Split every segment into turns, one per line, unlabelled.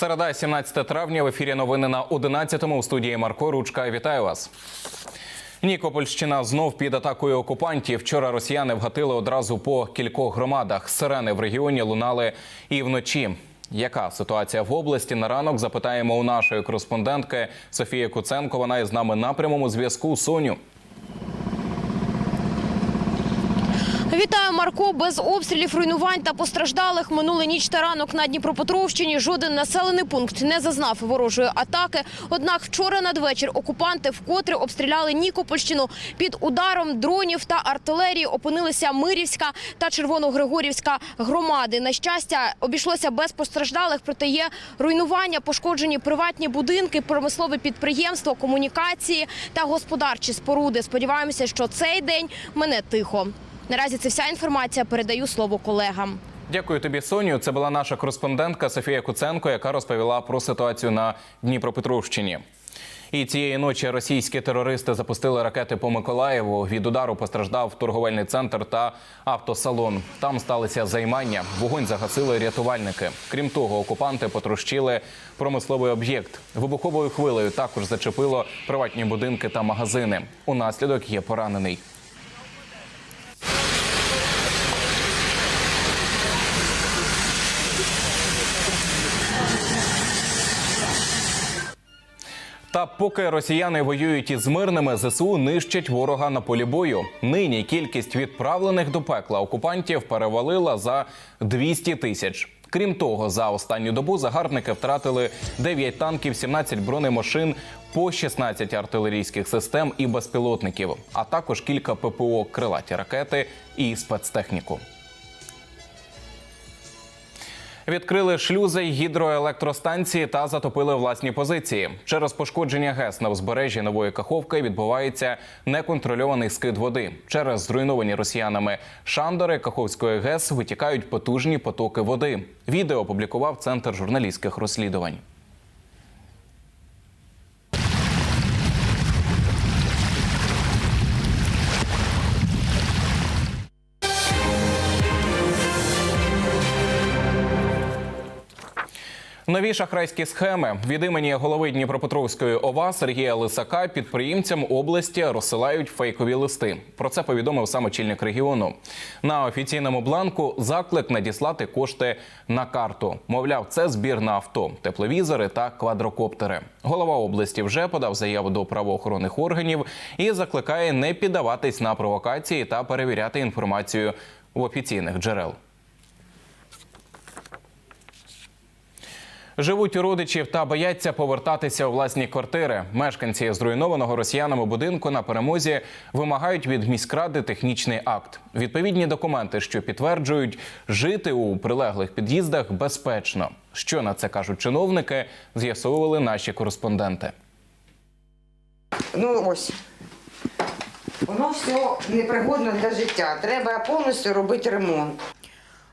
Середа, 17 травня. В ефірі новини на 11-му у студії Марко Ручка. Вітаю вас. Нікопольщина знов під атакою окупантів. Вчора росіяни вгатили одразу по кількох громадах. Сирени в регіоні лунали і вночі. Яка ситуація в області на ранок? Запитаємо у нашої кореспондентки Софії Куценко. Вона із нами на прямому зв'язку. Соню.
Вітаю, Марко. Без обстрілів, руйнувань та постраждалих минули ніч та ранок на Дніпропетровщині. Жоден населений пункт не зазнав ворожої атаки. Однак вчора надвечір окупанти вкотре обстріляли Нікопольщину. Під ударом дронів та артилерії опинилися Мирівська та Червоногригорівська громади. На щастя, обійшлося без постраждалих, проте є руйнування, пошкоджені приватні будинки, промислове підприємство, комунікації та господарчі споруди. Сподіваємося, що цей день мене тихо. Наразі це вся інформація. Передаю слово колегам.
Дякую тобі, Соню. Це була наша кореспондентка Софія Куценко, яка розповіла про ситуацію на Дніпропетровщині. І цієї ночі російські терористи запустили ракети по Миколаєву. Від удару постраждав торговельний центр та автосалон. Там сталися займання. Вогонь загасили рятувальники. Крім того, окупанти потрощили промисловий об'єкт. Вибуховою хвилею також зачепило приватні будинки та магазини. Унаслідок є поранений. Та поки росіяни воюють із мирними, ЗСУ нищать ворога на полі бою. Нині кількість відправлених до пекла окупантів перевалила за 200 тисяч. Крім того, за останню добу загарбники втратили 9 танків, 17 бронемашин, по 16 артилерійських систем і безпілотників, а також кілька ППО, крилаті ракети і спецтехніку. Відкрили шлюзи гідроелектростанції та затопили власні позиції. Через пошкодження ГЕС на узбережжі нової Каховки відбувається неконтрольований скид води. Через зруйновані росіянами шандори Каховської ГЕС витікають потужні потоки води. Відео опублікував центр журналістських розслідувань. Нові шахрайські схеми від імені голови Дніпропетровської ОВА Сергія Лисака підприємцям області розсилають фейкові листи. Про це повідомив сам очільник регіону. На офіційному бланку заклик надіслати кошти на карту. Мовляв, це збір на авто, тепловізори та квадрокоптери. Голова області вже подав заяву до правоохоронних органів і закликає не піддаватись на провокації та перевіряти інформацію в офіційних джерел. Живуть у родичів та бояться повертатися у власні квартири. Мешканці зруйнованого росіянами будинку на перемозі вимагають від міськради технічний акт. Відповідні документи, що підтверджують, жити у прилеглих під'їздах безпечно. Що на це кажуть чиновники, з'ясовували наші кореспонденти.
Ну ось. Воно все непригодно для життя. Треба повністю робити ремонт.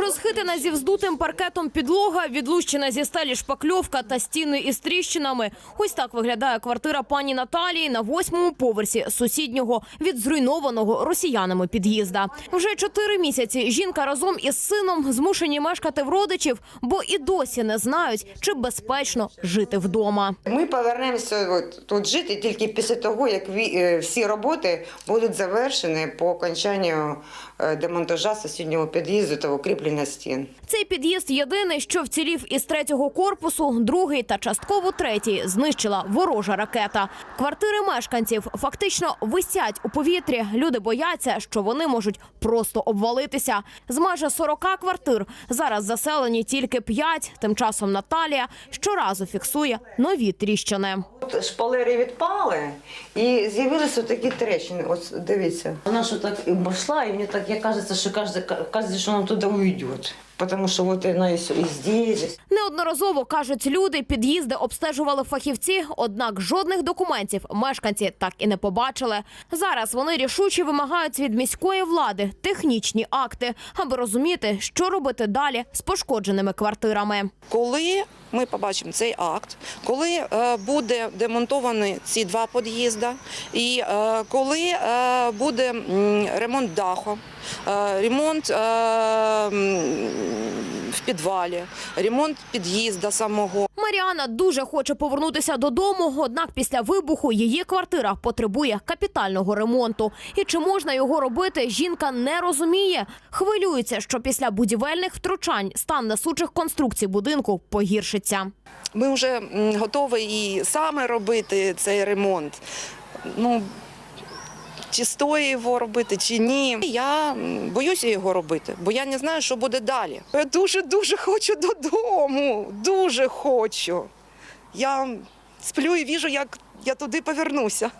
Розхитана зі вздутим паркетом підлога, відлущена зі стелі шпакльовка та стіни із тріщинами. Ось так виглядає квартира пані Наталії на восьмому поверсі сусіднього від зруйнованого росіянами під'їзда. Вже чотири місяці жінка разом із сином змушені мешкати в родичів, бо і досі не знають, чи безпечно жити вдома.
Ми повернемося тут жити тільки після того, як е, всі роботи будуть завершені по окончанню е, демонтажа сусіднього під'їзду та укріплення стін.
Цей під'їзд єдиний, що вцілів із третього корпусу, другий та частково третій знищила ворожа ракета. Квартири мешканців фактично висять у повітрі. Люди бояться, що вони можуть просто обвалитися. З майже 40 квартир зараз заселені тільки 5. Тим часом Наталія щоразу фіксує нові тріщини.
От шпалери відпали і з'явилися такі трещини. Ось дивіться.
Она что так и пошла, и мне так я кажется, что каждый, каждый, что он туда уйдет.
Потому що от вона і здесь.
Неодноразово кажуть люди, під'їзди обстежували фахівці, однак жодних документів мешканці так і не побачили. Зараз вони рішуче вимагають від міської влади технічні акти, аби розуміти, що робити далі з пошкодженими квартирами.
Коли ми побачимо цей акт, коли е, буде демонтовані ці два під'їзди, і е, коли е, буде ремонт даху, е, ремонт е, в підвалі, ремонт під'їзду самого.
Маріана дуже хоче повернутися додому, однак після вибуху її квартира потребує капітального ремонту. І чи можна його робити, жінка не розуміє. Хвилюється, що після будівельних втручань стан несучих конструкцій будинку погіршиться.
Ми вже готові і саме робити цей ремонт. Ну, чи стоїть його робити, чи ні. Я боюся його робити, бо я не знаю, що буде далі. Я дуже-дуже хочу додому. Дуже хочу. Я сплю і віжу, як я туди повернуся.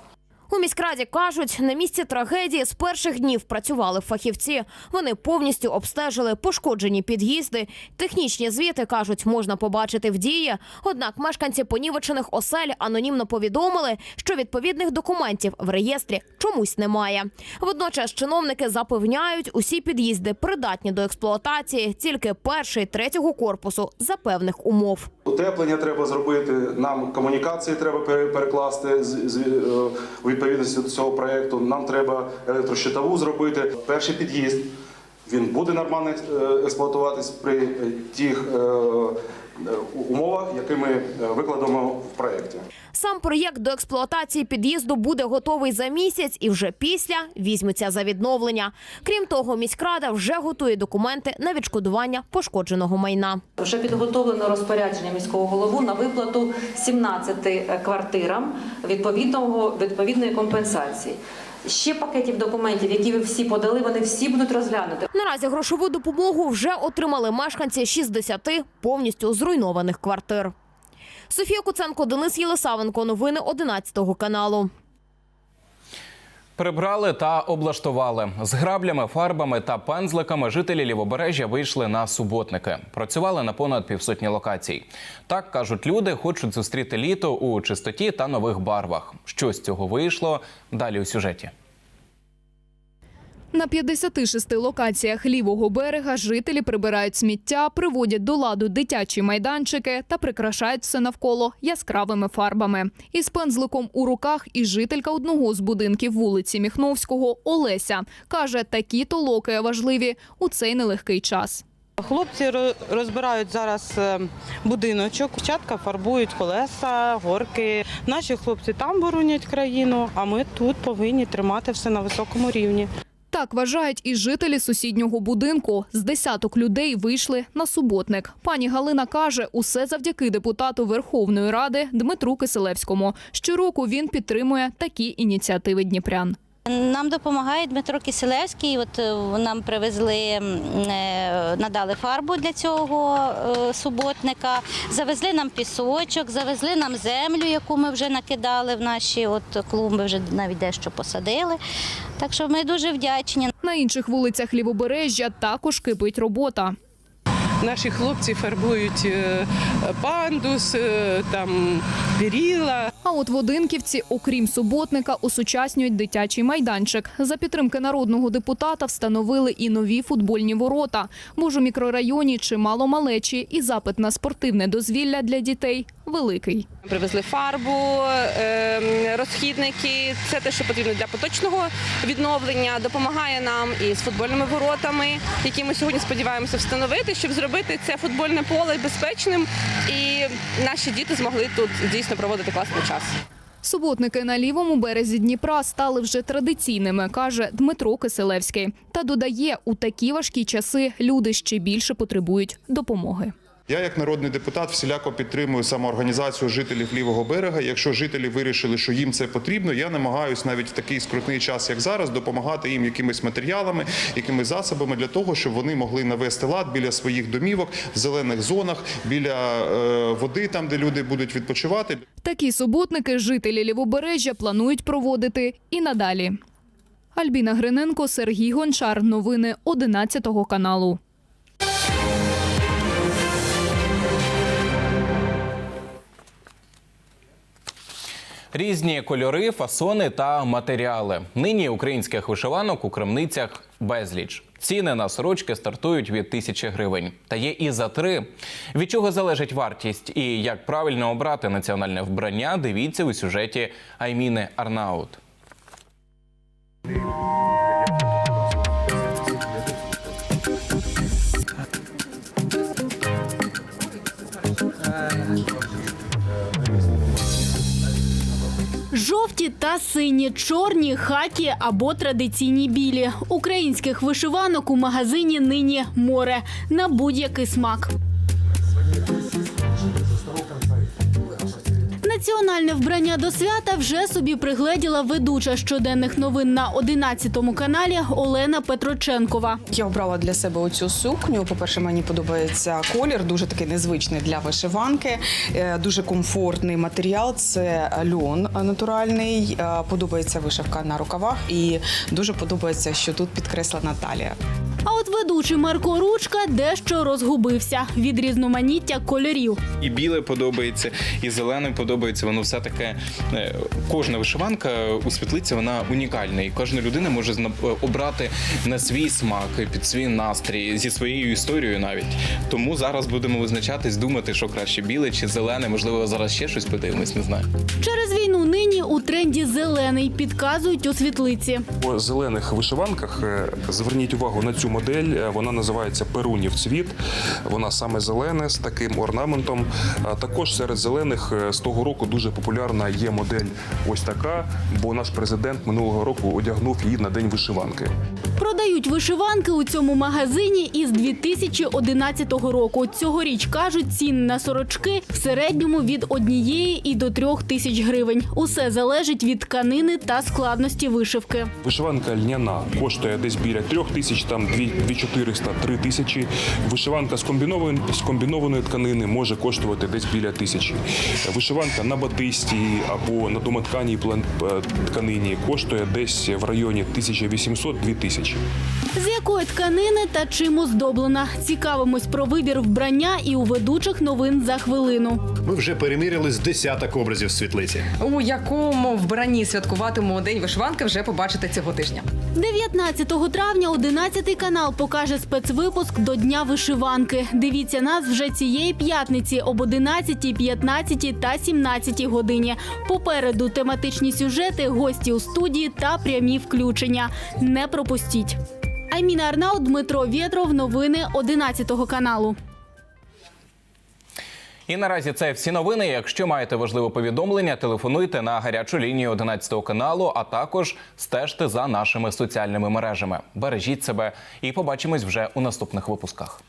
У міськраді кажуть, на місці трагедії з перших днів працювали фахівці. Вони повністю обстежили пошкоджені під'їзди. Технічні звіти кажуть, можна побачити в дії. Однак мешканці понівечених осель анонімно повідомили, що відповідних документів в реєстрі чомусь немає. Водночас чиновники запевняють, усі під'їзди придатні до експлуатації, тільки перший третього корпусу за певних умов.
Утеплення треба зробити, нам комунікації треба пере- перекласти з, е, відповідності до цього проекту. Нам треба електрощитову зробити. Перший під'їзд він буде нормально е, експлуатуватись при е, тих е, умовах, які ми викладемо в проєкті.
Сам проєкт до експлуатації під'їзду буде готовий за місяць і вже після візьметься за відновлення. Крім того, міськрада вже готує документи на відшкодування пошкодженого майна.
Вже підготовлено розпорядження міського голову на виплату 17 квартирам відповідного відповідної компенсації. Ще пакетів документів, які ви всі подали, вони всі будуть розглянути.
Наразі грошову допомогу вже отримали мешканці 60 повністю зруйнованих квартир. Софія Куценко, Денис Єлисавенко. Новини 11 каналу.
Прибрали та облаштували з граблями, фарбами та пензликами. Жителі лівобережжя вийшли на суботники. Працювали на понад півсотні локацій. Так кажуть, люди хочуть зустріти літо у чистоті та нових барвах. Що з цього вийшло? Далі у сюжеті.
На 56 локаціях лівого берега жителі прибирають сміття, приводять до ладу дитячі майданчики та прикрашають все навколо яскравими фарбами. Із пензликом у руках і жителька одного з будинків вулиці Міхновського Олеся каже, такі толоки важливі у цей нелегкий час.
Хлопці розбирають зараз е, будиночок, дівчатка фарбують колеса, горки. Наші хлопці там боронять країну, а ми тут повинні тримати все на високому рівні.
Так вважають і жителі сусіднього будинку. З десяток людей вийшли на суботник. Пані Галина каже, усе завдяки депутату Верховної Ради Дмитру Киселевському. Щороку він підтримує такі ініціативи дніпрян.
Нам допомагає Дмитро Киселевський. От е, нам привезли, е, надали фарбу для цього е, суботника, завезли нам пісочок, завезли нам землю, яку ми вже накидали в наші от клумби, вже навіть дещо посадили. Так що ми дуже вдячні.
На інших вулицях лівобережжя також кипить робота.
Наші хлопці фарбують пандус, там віріла.
А от в Одинківці, окрім суботника, осучаснюють дитячий майданчик. За підтримки народного депутата встановили і нові футбольні ворота. Бо ж у мікрорайоні чимало малечі, і запит на спортивне дозвілля для дітей великий.
Привезли фарбу, е, розхідники. Це те, що потрібно для поточного відновлення. Допомагає нам і з футбольними воротами, які ми сьогодні сподіваємося встановити, щоб зробити це футбольне поле безпечним, і наші діти змогли тут дійсно проводити класний час.
Суботники на лівому березі Дніпра стали вже традиційними, каже Дмитро Киселевський. Та додає, у такі важкі часи люди ще більше потребують допомоги.
Я, як народний депутат, всіляко підтримую самоорганізацію жителів лівого берега. Якщо жителі вирішили, що їм це потрібно, я намагаюсь навіть в такий скрутний час, як зараз, допомагати їм якимись матеріалами, якимись засобами для того, щоб вони могли навести лад біля своїх домівок, в зелених зонах, біля е, води, там де люди будуть відпочивати.
Такі суботники жителі лівобережжя планують проводити і надалі. Альбіна Гриненко, Сергій Гончар. Новини 11 каналу.
Різні кольори, фасони та матеріали. Нині українських вишиванок у крамницях безліч. Ціни на сорочки стартують від тисячі гривень. Та є і за три. Від чого залежить вартість і як правильно обрати національне вбрання, дивіться у сюжеті Айміни Арнаут.
Жовті та сині, чорні, хакі або традиційні білі. Українських вишиванок у магазині нині море на будь-який смак. Національне вбрання до свята вже собі пригледіла ведуча щоденних новин на 11 каналі Олена Петроченкова.
Я обрала для себе оцю сукню. По-перше, мені подобається колір, дуже такий незвичний для вишиванки, е, дуже комфортний матеріал. Це льон натуральний. Е, Подобається вишивка на рукавах і дуже подобається, що тут підкреслена талія.
А от ведучий Марко Ручка дещо розгубився від різноманіття кольорів.
І біле подобається, і зелене подобається. Воно все таке. е, Кожна вишиванка у світлиці вона унікальна, і кожна людина може е, обрати на свій смак, під свій настрій, зі своєю історією навіть. Тому зараз будемо визначатись, думати, що краще біле чи зелене. Можливо, зараз ще щось подивимось, не знаю.
Через війну нині у тренді зелений підказують у світлиці.
У зелених вишиванках е, зверніть увагу на цю модель. Е, Вона називається Перунів цвіт. Вона саме зелена з таким орнаментом. Також серед зелених е, з того року дуже популярна є модель ось така, бо наш президент минулого року одягнув її на день вишиванки.
Продають вишиванки у цьому магазині із 2011 року. Цьогоріч кажуть, ціни на сорочки в середньому від однієї і до трьох тисяч гривень. Усе залежить від тканини та складності вишивки.
Вишиванка льняна коштує десь біля трьох тисяч, там 2400 3 тисячі. Вишиванка з комбінованої, з комбінованої тканини може коштувати десь біля тисячі. Вишиванка на батисті або на домотканій е, тканині коштує десь в районі 1800-2000 тисячі.
З якої тканини та чим оздоблена? Цікавимось про вибір вбрання і у ведучих новин за хвилину.
Ми вже переміряли з десяток образів світлиці.
У якому вбранні святкуватимемо День вишиванки, вже побачите цього тижня.
19 травня 11 канал покаже спецвипуск до Дня вишиванки. Дивіться нас вже цієї п'ятниці об 11, 15 та 17 годині. Попереду тематичні сюжети, гості у студії та прямі включення. Не пропустіть. Айміна Арнаут, Дмитро Вєтров. Новини 11 каналу.
І наразі це всі новини. Якщо маєте важливе повідомлення, телефонуйте на гарячу лінію 11 каналу, а також стежте за нашими соціальними мережами. Бережіть себе і побачимось вже у наступних випусках.